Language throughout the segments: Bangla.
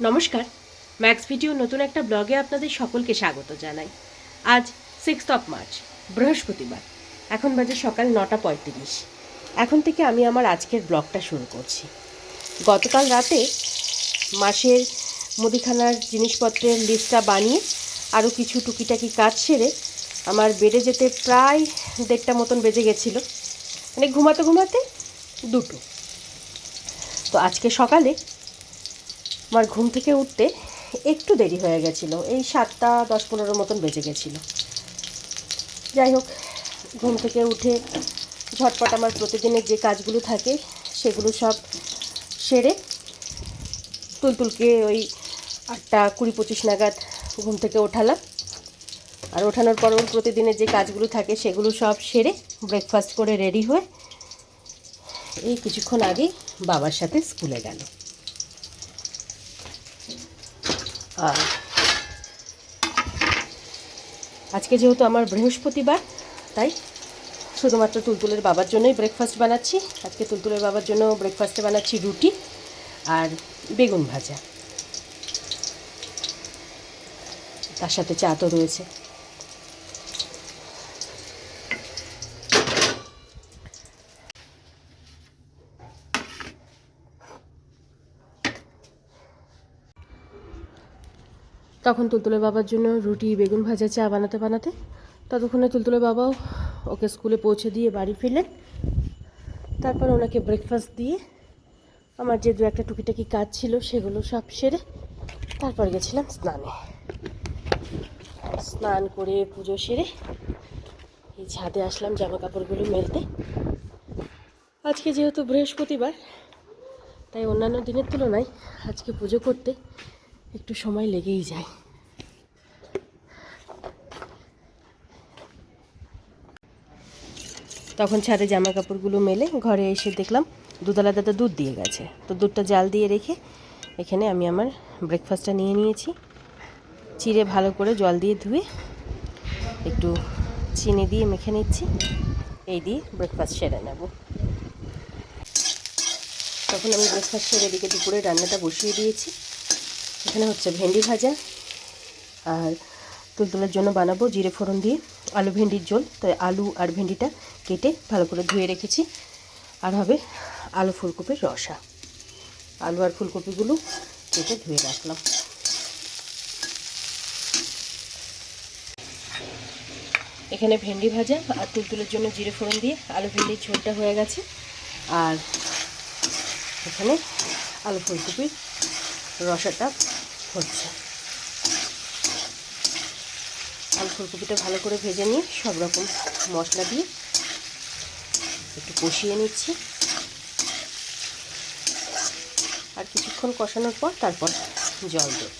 নমস্কার। ম্যাক্স ভিডিও নতুন একটা ব্লগে আপনাদের সকলকে স্বাগত জানাই। আজ সিক্সথ অফ মার্চ বৃহস্পতিবার। এখন বাজে সকাল নটা পঁয়ত্রিশ। এখন থেকে আমি আমার আজকের ব্লগটা শুরু করছি। গতকাল রাতে মাসের মুদিখানার জিনিসপত্রের লিস্টটা বানিয়ে আরও কিছু টুকিটাকি কাজ সেরে আমার বেডে যেতে প্রায় দেড়টা মতন বেজে গেছিল। মানে ঘুমাতে ঘুমাতে দুটো। তো আজকে সকালে আমার ঘুম থেকে উঠতে একটু দেরি হয়ে গেছিল। এই সাতটা, দশ, পনেরো মতন বেজে গেছিল। যাই হোক, ঘুম থেকে উঠে ঝটপট আমার প্রতিদিনের যে কাজগুলো থাকে, সেগুলো সব সেরে তুলতুলকে ওই আটটা কুড়ি পঁচিশ নাগাদ ঘুম থেকে ওঠালাম। আর ওঠানোর পর প্রতিদিনের যে কাজগুলো থাকে, সেগুলো সব সেরে ব্রেকফাস্ট করে রেডি হয়ে এই কিছুক্ষণ আগেই বাবার সাথে স্কুলে গেল আর আজকে যেহেতু আমার বৃহস্পতিবার, তাই শুধুমাত্র তুলতুলের বাবার জন্যই ব্রেকফাস্ট বানাচ্ছি। আজকে তুলতুলের বাবার জন্য ব্রেকফাস্টে বানাচ্ছি রুটি আর বেগুন ভাজা। তার সাথে চা তো রয়েছে। তখন তুলতুলের বাবার জন্য রুটি, বেগুন ভাজা, চা বানাতে বানাতে ততক্ষণে তুলতুলের বাবাও ওকে স্কুলে পৌঁছে দিয়ে বাড়ি ফিরলেন। তারপর ওনাকে ব্রেকফাস্ট দিয়ে আমার যে দু একটা টুকিটাকি কাজ ছিল সেগুলো সব সেরে তারপর গেছিলাম স্নানে। স্নান করে পুজো সেরে এই ছাদে আসলাম জামা কাপড়গুলো মেলতে। আজকে যেহেতু বৃহস্পতিবার, তাই অন্যান্য দিনের তুলনায় আজকে পুজো করতে একটু সময় লেগেই যায়। তখন ছাদে জামা কাপড়গুলো মেলে ঘরে এসে দেখলাম দুধওয়ালা দাদা দুধ দিয়ে গেছে। তো দুধটা জাল দিয়ে রেখে এখানে আমি আমার ব্রেকফাস্টটা নিয়ে নিয়েছি। চিড়ে ভালো করে জল দিয়ে ধুয়ে একটু চিনি দিয়ে মেখে নিচ্ছি। এই দিয়ে ব্রেকফাস্ট সেরে নেব। তখন আমি ব্রেকফাস্ট সেরে এদিকে দুপুরে রান্নাটা বসিয়ে দিয়েছি। এখানে হচ্ছে ভেন্ডি ভাজা আর তুলতুলার জন্য বানাবো জিরে ফোড়ন দিয়ে আলু ভেন্ডির ঝোল। তাই আলু আর ভেন্ডিটা কেটে ভালো করে ধুয়ে রেখেছি। আর হবে আলু ফুলকপির রসা। আলু আর ফুলকপিগুলো কেটে ধুয়ে রাখলাম। এখানে ভেন্ডি ভাজা আর তুলতুলের জন্য জিরে ফোড়ন দিয়ে আলু ভেন্ডির ঝোলটা হয়ে গেছে। আর এখানে আলু ফুলকপির রসাটা হচ্ছে। আলু ফুলকপিটা ভালো করে ভেজে নিয়ে সব রকম মশলা দিয়ে একটু কষিয়ে নিচ্ছি। আর কিছুক্ষণ কষানোর পর তারপর জল দেব।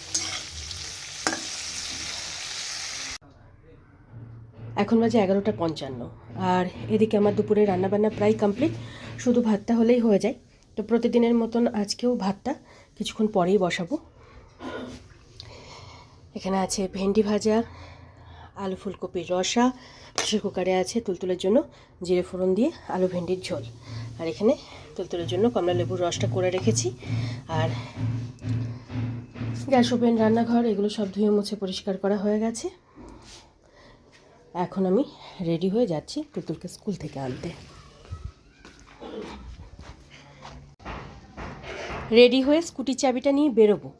এখন বাজে এগারোটা পঞ্চান্ন আর এদিকে আমার দুপুরে রান্নাবান্না প্রায় কমপ্লিট। শুধু ভাতটা হলেই হয়ে যায়। তো প্রতিদিনের মতন আজকেও ভাতটা কিছুক্ষণ পরেই বসাবো। এখানে আছে ভেন্ডি ভাজা, আলু ফুলকপির রসা প্রেশার কুকারে আছে তুলতুলের জন্য জিরে ফোড়ন দিয়ে আলু ভেন্ডির ঝোল। আর এখানে তুলতুলের জন্য কমলা লেবুর রসটা করে রেখেছি। আর গ্যাস ওভেন, রান্নাঘর, এগুলো সব ধুয়ে মুছে পরিষ্কার করা হয়ে গেছে। এখন আমি রেডি হয়ে যাচ্ছি তুলতুলকে স্কুল থেকে আনতে। রেডি হয়ে স্কুটির চাবিটা নিয়ে বেরোবো।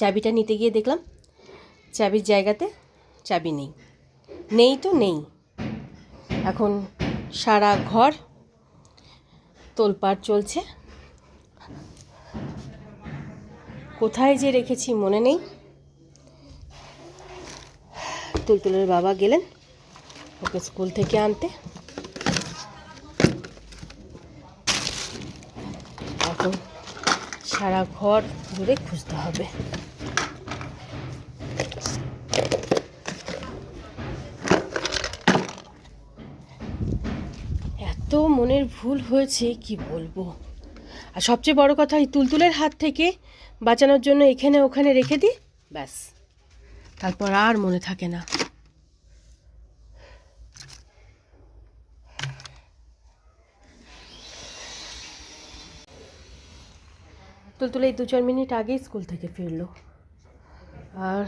চাবিটা নিতে গিয়ে দেখলাম, চাবির জায়গাতে চাবি নেই। নেই তো নেই। এখন সারা ঘর তোলপাড় চলছে। কোথায় যে রেখেছি মনে নেই। তুলতুলের বাবা গেলেন ওকে স্কুল থেকে আনতে। এখন সারা ঘর ঘুরে খুঁজতে হবে এত মনের ভুল হয়েছে, কি বলব? আর সবচেয়ে বড় কথা, এই তুলতুলের হাত থেকে বাঁচানোর জন্য এখানে ওখানে রেখে দিই, ব্যাস। তারপর আর মনে থাকে না। তুলতুলে এই দু চার মিনিট আগেই স্কুল থেকে ফিরলো। আর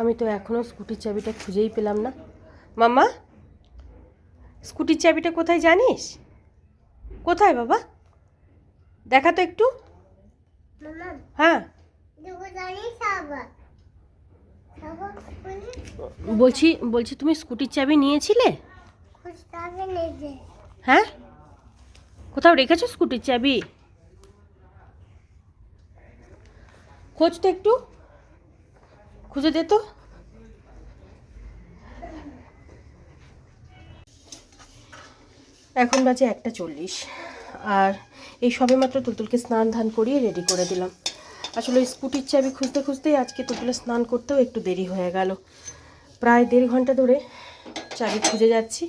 আমি তো এখনও স্কুটির চাবিটা খুঁজেই পেলাম না। মাম্মা, স্কুটির চাবিটা কোথায় জানিস? কোথায় বাবা? দেখা তো একটু। হ্যাঁ। বলছি বলছি তুমি স্কুটির চাবি নিয়েছিলে? হ্যাঁ? কোথাও রেখেছো স্কুটির চাবি? খোঁজ তো একটু। খুঁজে দে তো। এখন বাজে একটা চল্লিশ। আর এই সবে মাত্র তুলতুলকে স্নান ধান করিয়ে রেডি করে দিলাম। আসলে স্কুটির চাবি খুঁজতে খুঁজতেই আজকে তুলতুলে স্নান করতেও একটু দেরি হয়ে গেল। প্রায় দেড় ঘণ্টা ধরে চাবি খুঁজে যাচ্ছি।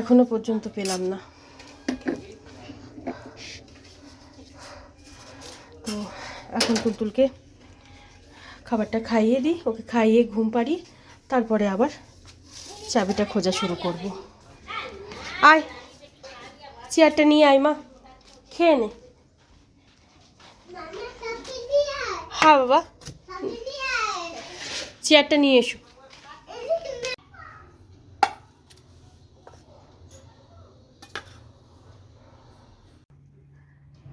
এখনও পর্যন্ত পেলাম না। তো এখন তুলতুলকে খাবারটা খাইয়ে দিই, ওকে খাইয়ে ঘুম পাড়ি তারপরে আবার চাবিটা খোঁজা শুরু করব। আয়। চেয়ারটা নিয়ে আয় মা। খেয়ে নে। হ্যাঁ বাবা। চেয়ারটা নিয়ে এসো।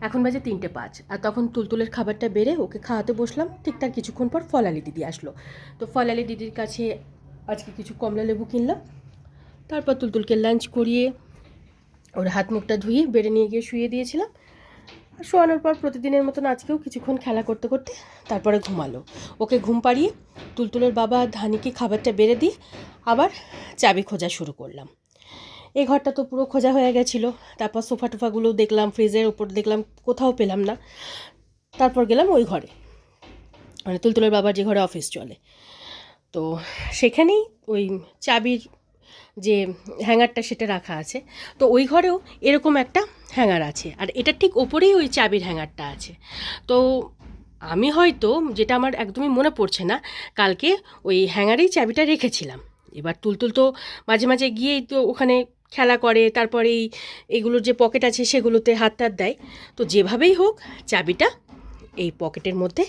এখন বাজে তিনটে পাঁচ, আর তখন তুলতুলের খাবারটা বেড়ে ওকে খাওয়াতে বসলাম। ঠিক তার কিছুক্ষণ পর ফলালি দিদি আসলো। তো ফলালি দিদির কাছে আজকে কিছু কমলা লেবু কিনলাম। তারপর তুলতুলকে লাঞ্চ করিয়ে ওর হাত মুখটা ধুয়ে বেড়ে নিয়ে গিয়ে শুয়ে দিয়েছিলাম। শোয়ানোর পর প্রতিদিনের মতন আজকেও কিছুক্ষণ খেলা করতে করতে তারপরে ঘুমালো। ওকে ঘুম পাড়িয়ে তুলতুলের বাবা ধানিকে খাবারটা বেড়ে দিয়ে আবার চাবি খোঁজা শুরু করলাম। এই ঘরটা তো পুরো খোঁজা হয়ে গেছিল। তারপর সোফা টোফাগুলো দেখলাম, ফ্রিজের ওপর দেখলাম, কোথাও পেলাম না। তারপর গেলাম ওই ঘরে। মানে তুলতুলের বাবার যে ঘরে অফিস চলে। তো সেখানেই ওই চাবির যে হ্যাঙ্গারটা সেটা রাখা আছে। তো ওই ঘরেও এরকম একটা হ্যাঙ্গার আছে। আর এটা ঠিক ওপরেই ওই চাবির হ্যাঙ্গারটা আছে। তো আমি হয়তো, যেটা আমার একদমই মনে পড়ছে না, কালকে ওই হ্যাঙ্গারেই চাবিটা রেখেছিলাম। এবার তুলতুল তো মাঝে মাঝে গিয়েই তো ওখানে খেলা করে, তারপরে এই, এগুলোর যে পকেট আছে সেগুলোতে হাত টাত দেয়। তো যেভাবেই হোক, চাবিটা এই পকেটের মধ্যে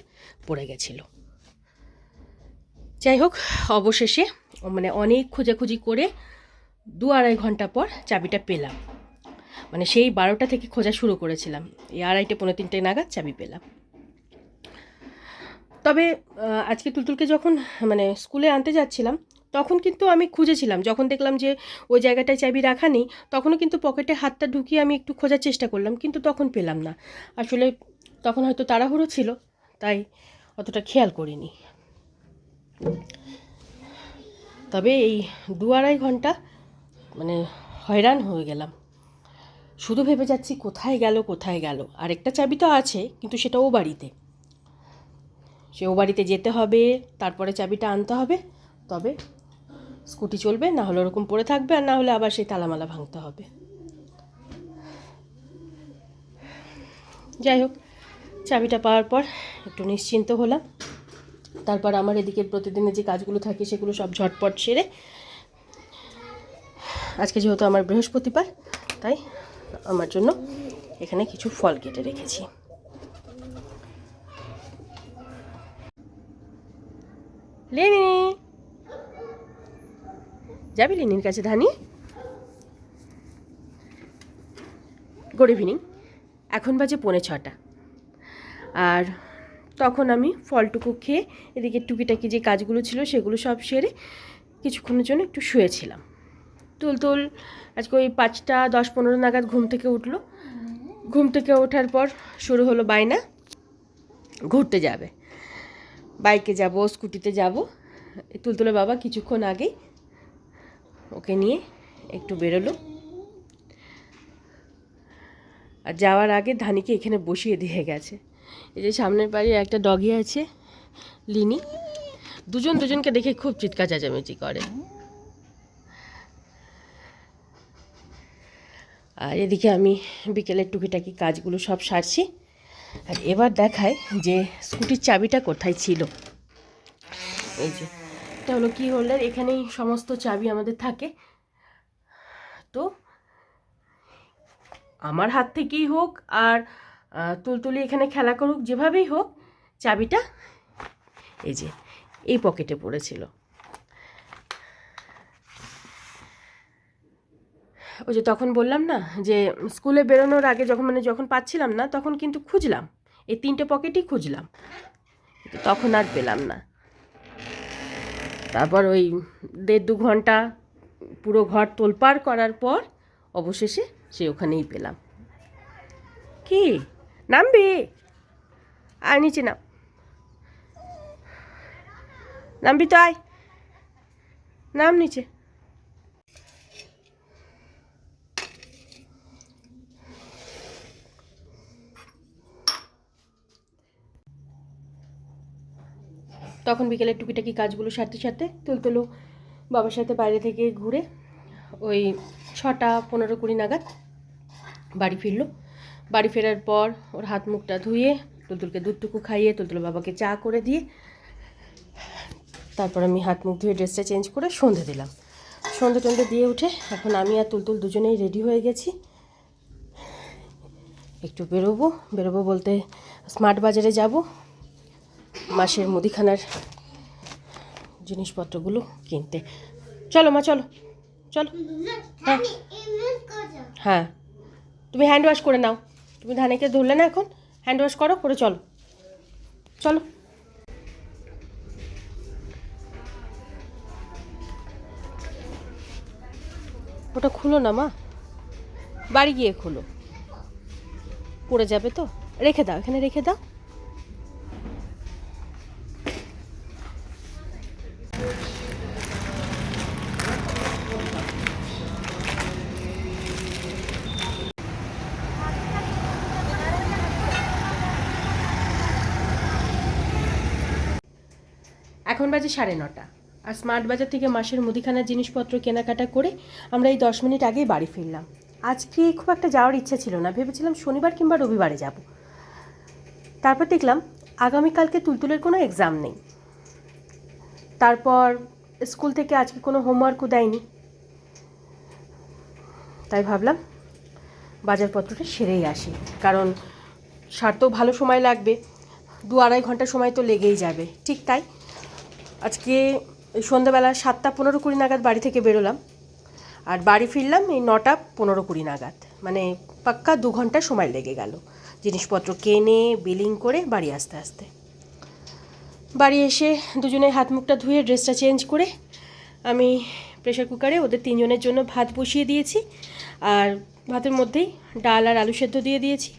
পড়ে গেছিল। যাই হোক অবশেষে মানে অনেক খোঁজাখুঁজি করে দু আড়াই ঘণ্টা পর চাবিটা পেলাম। মানে সেই বারোটা থেকে খোঁজা শুরু করেছিলাম। এই আড়াইটে, পনেরো তিনটে নাগাদ চাবি পেলাম। তবে আজকে তুলতুলকে যখন মানে স্কুলে আনতে যাচ্ছিলাম, তখন কিন্তু আমি খুঁজেছিলাম। যখন দেখলাম যে ওই জায়গাটায় চাবি রাখা নেই, তখনও কিন্তু পকেটে হাতটা ঢুকিয়ে আমি একটু খোঁজার চেষ্টা করলাম, কিন্তু তখন পেলাম না। আসলে তখন হয়তো তাড়াহুড়ো ছিল, তাই অতটা খেয়াল করিনি। তবে এই দু আড়াই ঘণ্টা মানে হয়রান হয়ে গেলাম। শুধু ভেবে যাচ্ছি কোথায় গেল কোথায় গেল। আরেকটা চাবি তো আছে, কিন্তু সেটা ও বাড়িতে। সে ও বাড়িতে যেতে হবে, তারপরে চাবিটা আনতে হবে, তবে স্কুটি চলবে, না হলে ওরকম পড়ে থাকবে, আর না হলে আবার সেই তালামালা ভাঙতে হবে। যাই হোক, চাবিটা পাওয়ার পর একটু নিশ্চিন্ত হলাম। তারপর আমার এদিকে প্রতিদিনের যে কাজগুলো থাকে সেগুলো সব ঝটপট সেরে আজকে যেহেতু আমার বৃহস্পতিবার, তাই আমার জন্য এখানে কিছু ফল কেটে রেখেছি। লেনি! যাবি লেনির কাছে ধানি? গুড ইভিনিং এখন বাজে পৌনে ছটা। আর তখন আমি ফলটুকু খেয়ে এদিকে টুকিটাকি যে কাজগুলো ছিল সেগুলো সব সেরে কিছুক্ষণের জন্য একটু শুয়েছিলাম। তুলতুল আজকে ওই পাঁচটা, দশ, পনেরো নাগাদ ঘুম থেকে উঠল। ঘুম থেকে ওঠার পর শুরু হলো বায়না। ঘুরতে যাবে। বাইকে যাব, স্কুটিতে যাব। তুলতুলের বাবা কিছুক্ষণ আগেই ওকে নিয়ে একটু বেরোলো। আর যাওয়ার আগে ধানিকে এখানে বসিয়ে দিয়ে গেছে। এই যে সামনের বাড়ির একটা ডগি আছে, লিনি। দুজন দুজনকে দেখে খুব চিৎকার চেঁচামেচি করে। আর এদিকে আমি বিকেলের টুকিটাকি কাজগুলো সব সারছি। আর এবার দেখায় যে স্কুটির চাবিটা কোথায় ছিল। এই যে, এটা হলো কি হোল্ডার এখানেই সমস্ত চাবি আমাদের থাকে। তো, আমার হাত থেকেই হোক আর তুলতুলি এখানে খেলা করুক, যেভাবেই হোক, চাবিটা এই যে, এই পকেটে পড়েছিল। ওই যে তখন বললাম না, যে স্কুলে বেরোনোর আগে যখন মানে যখন পাচ্ছিলাম না, তখন কিন্তু খুঁজলাম। এই তিনটে পকেটই খুঁজলাম। তখন আর পেলাম না। তারপর ওই দেড় দু ঘণ্টা পুরো ঘর তোলপাড় করার পর, অবশেষে সে ওখানেই পেলাম। কি? নামবি আয় নিচে নাম নামবি তো আয় নাম নিচে তখন বিকেলে টুকিটাকি কাজগুলো সারতে সারতে তুলতুলো বাবার সাথে বাইরে থেকে ঘুরে ওই ছটা পনেরো কুড়ি নাগাদ বাড়ি ফিরলো। বাড়ি ফেরার পর ওর হাত মুখটা ধুয়ে তুলতুলকে দুধটুকু খাইয়ে তুলতুল বাবাকে চা করে দিয়ে তারপর আমি হাত মুখ ধুয়ে ড্রেসটা চেঞ্জ করে সন্ধে দিলাম। সন্ধে টন্ধে দিয়ে উঠে এখন আমি আর তুলতুল দুজনেই রেডি হয়ে গেছি। একটু বেরোবো বেরোবো বলতে স্মার্ট বাজারে যাব। মাসের মুদিখানার জিনিসপত্রগুলো কিনতে। চলো মা, চলো চলো। হ্যাঁ। হ্যাঁ। তুমি হ্যান্ড ওয়াশ করে নাও। তুমি ধানেকে ধরলে না এখন? হ্যান্ড ওয়াশ করো করে চলো। চলো। ওটা খুলো না, মা। বাড়ি গিয়ে খুলো। পড়ে যাবে তো? রেখে দাও, এখানে রেখে দাও। বাজে সাড়ে নটা। আর স্মার্ট বাজার থেকে মাসের মুদিখানার জিনিসপত্র কেনাকাটা করে আমরা এই দশ মিনিট আগেই বাড়ি ফিরলাম। আজকে খুব একটা যাওয়ার ইচ্ছা ছিল না। ভেবেছিলাম শনিবার কিংবা রবিবারে যাব। তারপর দেখলাম আগামীকালকে তুলতুলের কোনো এক্সাম নেই। তারপর স্কুল থেকে আজকে কোনো হোমওয়ার্কও দেয়নি। তাই ভাবলাম বাজারপত্রটা সেরেই আসি। কারণ সারতেও ভালো সময় লাগবে। দু আড়াই ঘণ্টা সময় তো লেগেই যাবে। ঠিক তাই আজকে সন্ধ্যাবেলা সাতটা পনেরো কুড়ি নাগাদ বাড়ি থেকে বেরোলাম। আর বাড়ি ফিরলাম এই নটা পনেরো কুড়ি নাগাদ। মানে পাক্কা দু ঘণ্টা সময় লেগে গেল। জিনিসপত্র কেনে, বিলিং করে বাড়ি আসতে আসতে। বাড়ি এসে দুজনে হাত মুখটা ধুয়ে ড্রেসটা চেঞ্জ করে আমি প্রেশার কুকারে ওদের তিনজনের জন্য ভাত বসিয়ে দিয়েছি। আর ভাতের মধ্যেই ডাল আর আলু সেদ্ধ দিয়ে দিয়েছি।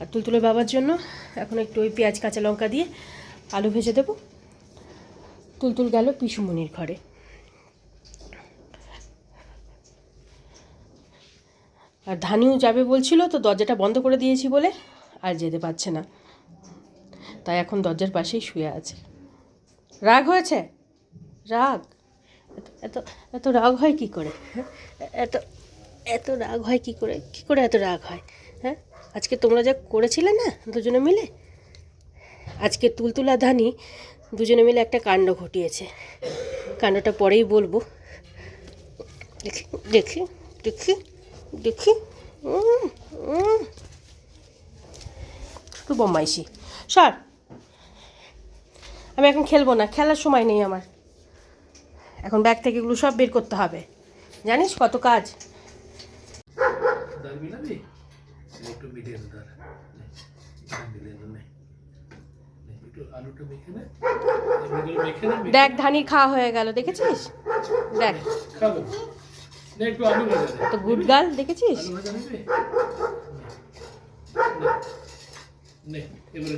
আর তুলতুলের বাবার জন্য এখন একটু ওই পেঁয়াজ, কাঁচা লঙ্কা দিয়ে আলু ভেজে দেবো। তুলতুল গেল পিসুমনির ঘরে। আর ধানিও যাবে বলছিল, তো দরজাটা বন্ধ করে দিয়েছি বলে আর যেতে পারছে না। তাই এখন দরজার পাশেই শুয়ে আছে। রাগ হয়েছে? রাগ? এত- এত রাগ হয় কি করে? হ্যাঁ? এত এত রাগ হয় কি করে? কি করে এত রাগ হয়? হ্যাঁ? আজকে তোমরা যা করেছিলে না, দুজনে মিলে? আজকে তুলতুলা ধানি দুজনে মিলে একটা কাণ্ড ঘটিয়েছে। কাণ্ডটা পরেই বলব। দেখি দেখি দেখি দেখি। উম। শুধু সর। আমি এখন খেলব না, খেলার সময় নেই আমার। এখন ব্যাগ থেকে এগুলো সব বের করতে হবে। জানিস কত কাজ? একটু মিলিয়ে দে দাঁড়া মিলিয়ে দে নে। নে, একটু আলুটা মেখে নে। নে দেখ ধানির খাওয়া হয়ে গেল দেখেছিস? দেখ। খাব। একটু আলু তো গুড গার্ল দেখেছিস? নে, নে।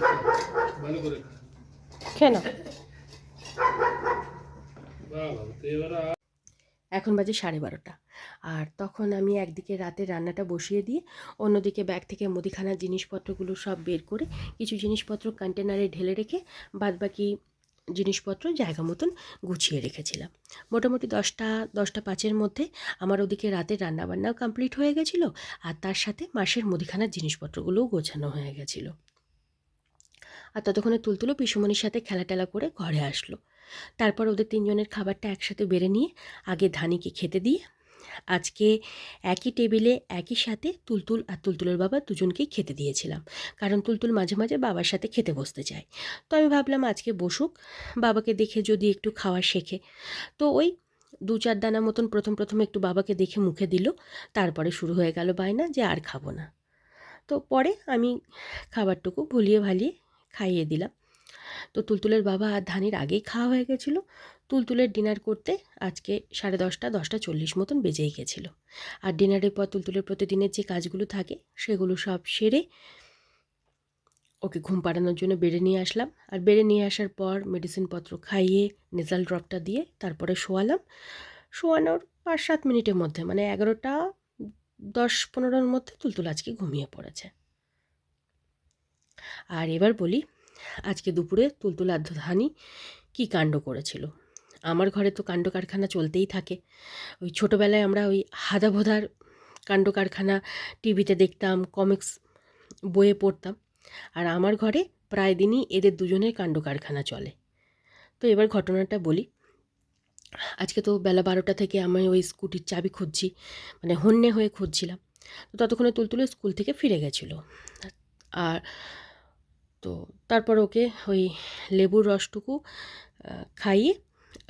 ভালো করে আ- এখন বাজে সাড়ে বারোটা। আর তখন আমি একদিকে রাতে রান্নাটা বসিয়ে দিয়ে অন্যদিকে ব্যাগ থেকে মুদিখানার জিনিসপত্রগুলো সব বের করে কিছু জিনিসপত্র কন্টেনারে ঢেলে রেখে বাদবাকি জিনিসপত্র জায়গা মতন গুছিয়ে রেখেছিলাম। মোটামুটি দশটা দশটা পাঁচের মধ্যে আমার ওদিকে রাতের রান্নাবান্নাও কমপ্লিট হয়ে গেছিল আর তার সাথে মাসের মুদিখানার জিনিসপত্রগুলোও গোছানো হয়ে গেছিল। আর ততক্ষণে তুলতুলো পিসুমনির সাথে খেলা টেলা করে ঘরে আসলো। তারপর ওদের তিনজনের খাবারটা একসাথে বেড়ে নিয়ে আগে ধানিকে খেতে দিয়ে আজকে একই টেবিলে একই সাথে তুলতুল আর তুলতুলের বাবা দুজনকেই খেতে দিয়েছিলাম। কারণ তুলতুল মাঝে মাঝে বাবার সাথে খেতে বসতে চায় তো আমি ভাবলাম আজকে বসুক, বাবাকে দেখে যদি একটু খাওয়া শেখে। তো ওই দু চার দানা মতন প্রথম প্রথম একটু বাবাকে দেখে মুখে দিল। তারপরে শুরু হয়ে গেল বায়না যে আর খাব না। তো পরে আমি খাবারটুকু ভুলিয়ে ভালিয়ে খাইয়ে দিলাম। তো তুলতুলের বাবা আর ধানের আগেই খাওয়া হয়ে গেছিল। তুলতুলের ডিনার করতে আজকে সাড়ে দশটা দশটা চল্লিশ মতন বেজেই গেছিল। আর ডিনারের পর তুলতুলের প্রতিদিনের যে কাজগুলো থাকে, সেগুলো সব সেরে ওকে ঘুম পাড়ানোর জন্য বেড়ে নিয়ে আসলাম। আর বেড়ে নিয়ে আসার পর মেডিসিনপত্র খাইয়ে নেজাল ড্রপটা দিয়ে তারপরে শোয়ালাম। শোয়ানোর পাঁচ, সাত মিনিটের মধ্যে মানে এগারোটা, দশ, পনেরোর মধ্যে তুলতুল আজকে ঘুমিয়ে পড়েছে। আর এবার বলি, আজকে দুপুরে তুলতুল আর কী কাণ্ড করেছিল? আমার ঘরে তো কাণ্ড কারখানা চলতেই থাকে। ওই ছোটোবেলায় আমরা ওই হাদাভোদার কাণ্ড কারখানা টিভিতে দেখতাম, কমিক্স বইয়ে পড়তাম। আর আমার ঘরে প্রায় দিনই এদের দুজনের কাণ্ড কারখানা চলে। তো এবার ঘটনাটা বলি। আজকে তো বেলা বারোটা থেকে আমি ওই স্কুটির চাবি খুঁজছি মানে হন্যে হয়ে খুঁজছিলাম। তো ততক্ষণে তুলতুলে স্কুল থেকে ফিরে গেছিল। আর তো তারপর ওকে ওই লেবুর রসটুকু খাইয়ে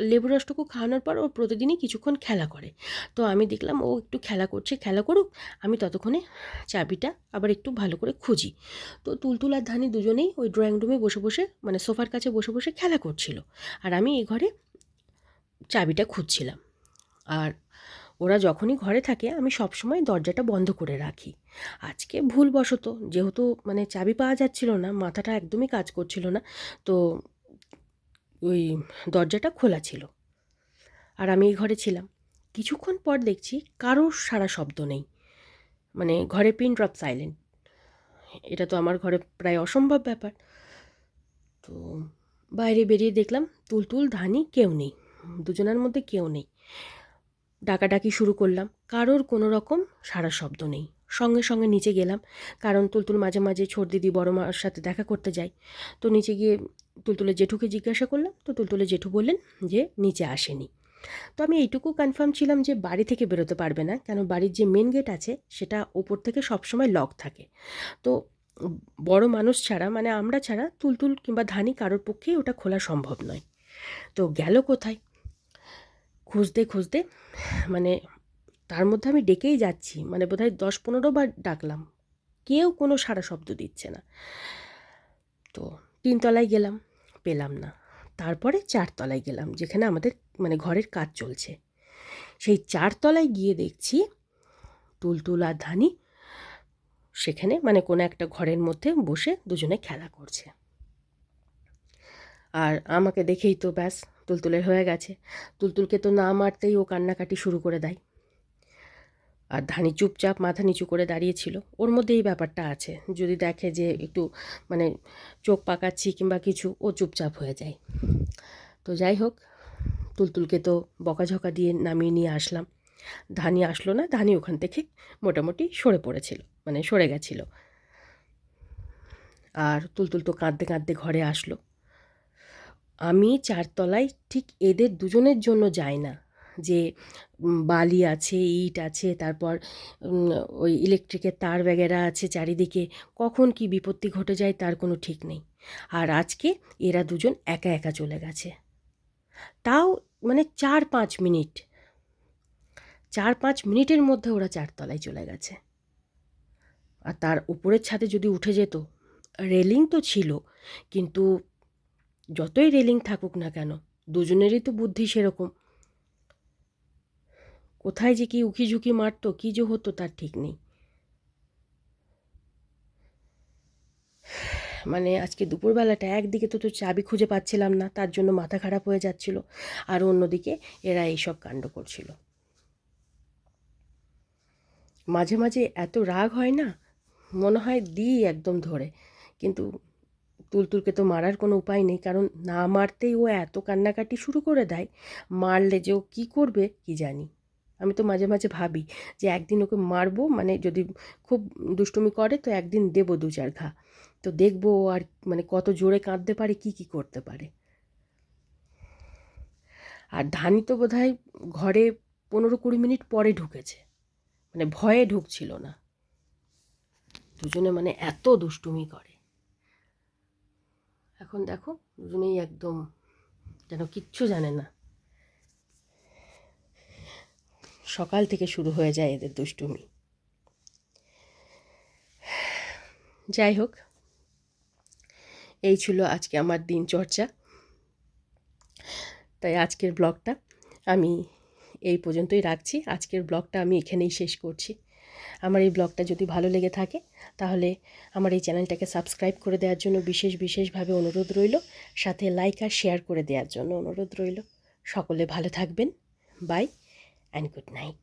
লেবুর রসটুকু খাওয়ানোর পর ও প্রতিদিনই কিছুক্ষণ খেলা করে। তো আমি দেখলাম ও একটু খেলা করছে, খেলা করুক, আমি ততক্ষণে চাবিটা আবার একটু ভালো করে খুঁজি। তো তুলতুল আর ধানি দুজনেই ওই ড্রয়িং রুমে বসে বসে মানে সোফার কাছে বসে বসে খেলা করছিল। আর আমি এই ঘরে চাবিটা খুঁজছিলাম। আর ওরা যখনই ঘরে থাকে, আমি সবসময় দরজাটা বন্ধ করে রাখি। আজকে ভুলবশত, যেহেতু মানে চাবি পাওয়া যাচ্ছিল না, মাথাটা একদমই কাজ করছিল না, তো ওই দরজাটা খোলা ছিল। আর আমি এই ঘরে ছিলাম। কিছুক্ষণ পর দেখছি কারোর সারা শব্দ নেই। মানে ঘরে পিন ড্রপ সাইলেন্ট এটা তো আমার ঘরে প্রায় অসম্ভব ব্যাপার। তো বাইরে বেরিয়ে দেখলাম তুলতুল, ধানি কেউ নেই। দুজনের মধ্যে কেউ নেই। ডাকাডাকি শুরু করলাম। কারোর কোনো রকম সারা শব্দ নেই। সঙ্গে সঙ্গে নিচে গেলাম। কারণ তুলতুল মাঝে মাঝে ছোট দিদি, বড় মার সাথে দেখা করতে যায়। তো নিচে গিয়ে তুলতুলের জেঠুকে জিজ্ঞাসা করলাম, তো তুলতুলে জেঠু বললেন যে নিচে আসেনি। তো আমি এইটুকু কনফার্ম ছিলাম যে বাড়ি থেকে বেরোতে পারবে না, কেন বাড়ির যে মেন গেট আছে সেটা ওপর থেকে সবসময় লক থাকে। তো বড় মানুষ ছাড়া মানে আমরা ছাড়া তুলতুল কিংবা ধানি কারোর পক্ষেই ওটা খোলা সম্ভব নয়। তো গেল কোথায়? খুঁজতে খুঁজতে মানে তার মধ্যে আমি ডেকেই যাচ্ছি মানে বোধহয় দশ পনেরো বার ডাকলাম, কেউ কোনো সারা শব্দ দিচ্ছে না। তো তিনতলায় গেলাম। পেলাম না। তারপরে চারতলায় গেলাম, যেখানে আমাদের মানে ঘরের কাজ চলছে। সেই চারতলায় গিয়ে দেখছি তুলতুল আর ধানি সেখানে মানে কোনো একটা ঘরের মধ্যে বসে দুজনে খেলা করছে। আর আমাকে দেখেই তো ব্যাস, তুলতুলের হয়ে গেছে। তুলতুলকে তো না মারতেই ও কান্নাকাটি শুরু করে দেয়। আর ধানি চুপচাপ মাথা নিচু করে দাঁড়িয়েছিল ওর মধ্যে এই ব্যাপারটা আছে। যদি দেখে যে একটু মানে চোখ পাকাচ্ছি কিংবা কিছু, ও চুপচাপ হয়ে যায়। তো যাই হোক, তুলতুলকে তো বকাঝকা দিয়ে নামিয়ে নিয়ে আসলাম। ধানি আসলো না, ধানি ওখান থেকে মোটামুটি সরে পড়েছিল মানে সরে গেছিল। আর তুলতুল তো কাঁদতে কাঁদতে ঘরে আসলো। আমি চারতলায় ঠিক এদের দুজনের জন্য যাই না। যে বালি আছে, ইট আছে, তারপর ওই ইলেকট্রিকের তার ব্যাগেরা আছে চারিদিকে, কখন কি বিপত্তি ঘটে যায় তার কোনো ঠিক নেই। আর আজকে এরা দুজন একা একা চলে গেছে। তাও মানে চার পাঁচ মিনিট, চার পাঁচ মিনিটের মধ্যে ওরা চারতলায় চলে গেছে। আর তার উপরের ছাদে যদি উঠে যেত, রেলিং তো ছিল, কিন্তু যতই রেলিং থাকুক না কেন, দুজনেরই তো বুদ্ধি সেরকম। কোথায় যে কি উকি ঝুঁকি মারতো, কি যে হতো তার ঠিক নেই। মানে আজকে দুপুরবেলাটা একদিকে তো তো চাবি খুঁজে পাচ্ছিলাম না, তার জন্য মাথা খারাপ হয়ে যাচ্ছিল, আর অন্যদিকে এরা এইসব কাণ্ড করছিল। মাঝে মাঝে এত রাগ হয় না? মনে হয় দিই একদম ধরে, কিন্তু তুলতুলকে তো মারার কোনো উপায় নেই, কারণ না মারতেই ও এত কান্নাকাটি শুরু করে দেয়, মারলে যে ও কী করবে কি জানি। আমি তো মাঝে মাঝে ভাবি যে একদিন ওকে মারবো মানে যদি খুব দুষ্টুমি করে তো একদিন দেবো দু চার ঘা। তো দেখব আর মানে কত জোরে কাঁদতে পারে, কি কি করতে পারে। আর ধানি তো বোধহয় ঘরে পনেরো কুড়ি মিনিট পরে ঢুকেছে মানে ভয়ে ঢুকছিল না। দুজনে মানে এত দুষ্টুমি করে। এখন দেখো, দুজনেই একদম যেন কিচ্ছু জানে না। সকাল থেকে শুরু হয়ে যায় এদের দুষ্টুমি। যাই হোক, এই ছিল আজকে আমার দিনচর্চা তাই আজকের ব্লগটা আমি এই পর্যন্তই রাখছি। আজকের ব্লগটা আমি এখানেই শেষ করছি। আমার এই ব্লগটা যদি ভালো লেগে থাকে, তাহলে আমার এই চ্যানেলটাকে সাবস্ক্রাইব করে দেওয়ার জন্য বিশেষ বিশেষভাবে অনুরোধ রইল। সাথে লাইক আর শেয়ার করে দেওয়ার জন্য অনুরোধ রইল। সকলে ভালো থাকবেন। বাই। and good night.